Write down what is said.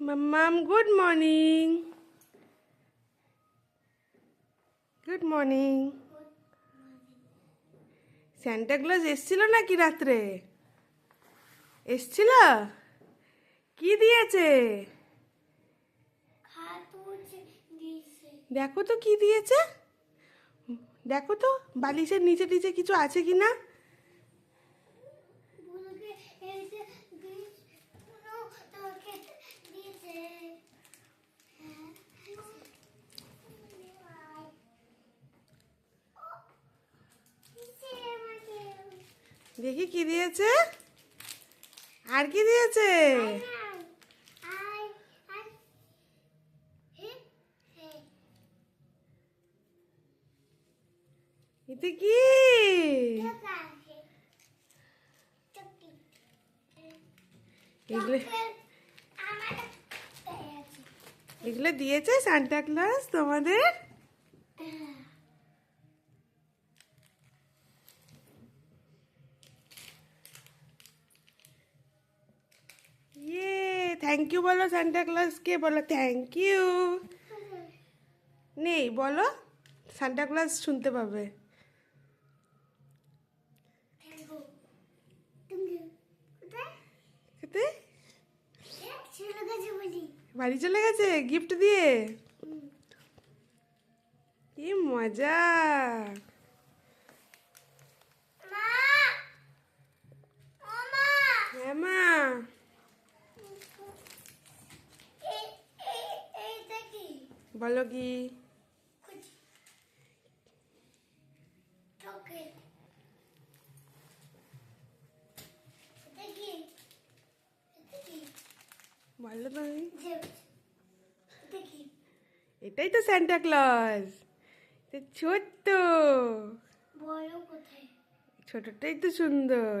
মাম্মাম good morning good morning Santa Claus এসছিল নাকি রাত্রে? এসছিল? কি দিয়েছে? দেখো তো কি দিয়েছে। দেখো তো, বালিশের নিচে টিচে কিছু আছে কি না দেখি কি দিয়েছে? আর কি দিয়েছে? এতে কি? এগুলো দিয়েছে সান্টা ক্লাস তোমাদের? থ্যাংক ইউ বলো সান্টা ক্লাসকে বলো থ্যাংক ইউ নেই, বলো। সান্টা ক্লাস শুনতে পাবে। বাড়ি চলে গেছে? গিফট দিয়ে? কি মজা। বলো কি বলো তুমি এটাই তো স্যান্টা ক্লজ ছোট্ট। ছোটটাই তো সুন্দর।